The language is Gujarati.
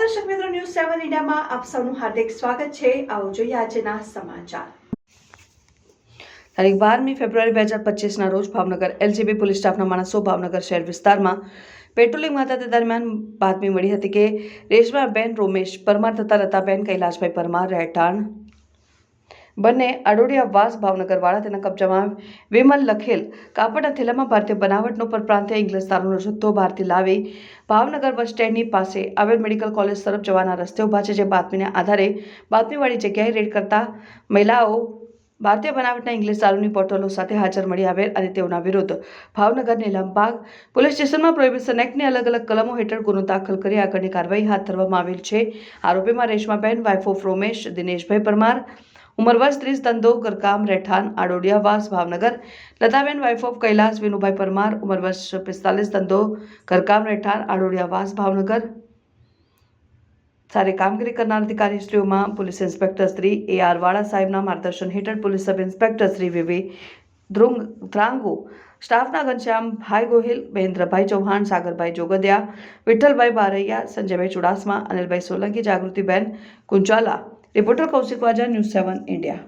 ન્યૂઝમાં આપ સૌનું હાર્દિક સ્વાગત છે. આવો જોઈએ આજના સમાચાર. તારીખ બારમી ફેબ્રુઆરી બે હજાર પચીસના રોજ ભાવનગર એલજીબી પોલીસ સ્ટાફના માણસો ભાવનગર શહેર વિસ્તારમાં પેટ્રોલિંગમાં હતા દરમિયાન બાતમી મળી હતી કે રેશમાબેન રોમેશ પરમાર તથા લતાબેન કૈલાસભાઈ પરમાર રહેઠાણ બંને અડોડિયા વાસ ભાવનગરવાળા તેના કબજામાં વિમલ લખેલ કાપડના થેલામાં ભારતીય બનાવટનો પરપ્રાંતીય ઇંગ્લિશ દારૂનો જથ્થો બહારથી લાવી ભાવનગર બસ સ્ટેન્ડની પાસે આવેલ મેડિકલ કોલેજ તરફ જવાના રસ્તે ઊભા છે, જે બાતમીના આધારે બાતમીવાળી જગ્યાએ રેડ કરતા મહિલાઓ ભારતીય બનાવટના ઇંગ્લિશ દારૂની બોટલો સાથે હાજર મળી આવેલ અને તેઓના વિરુદ્ધ ભાવનગર નીલમબાગ પોલીસ સ્ટેશનમાં પ્રોહિબિશન એક્ટની અલગ અલગ કલમો હેઠળ ગુનો દાખલ કરી આગળની કાર્યવાહી હાથ ધરવામાં આવેલ છે. આરોપીમાં રેશમાબેન, વાઇફ ઓફ રોમેશ, દિનેશભાઈ પરમાર ઉંમર વર્ષ ત્રીસ ધંધો ગરકામ રહેઠાણ આડોડિયાવાસ ભાવનગર. લતાબેન વાઇફ ઓફ કૈલાસ, વિનુભાઈ પરમાર, ઉંમર વર્ષ પિસ્તાલીસ ધંધો, ઘરકામ, રહેઠાણ આડોડિયાવાસ ભાવનગર. સારી કામગીરી કરનાર અધિકારીશ્રીઓમાં police inspector Shri A R Vala સાહેબના માર્ગદર્શન હેઠળ પોલીસ સબ ઇન્સ્પેક્ટર શ્રી વિવી ધ્રુંગ ધ્રાંગો, સ્ટાફના Ghanshyam bhai Gohil, Mahendrabhai Chauhan, Sagarbhai Jogadiya, Vitthalbhai Baraiya, Sanjaybhai Chudasama, Anilbhai Solanki, Jagrutiben Kunchala reporter Kaushik Vaja news seven India.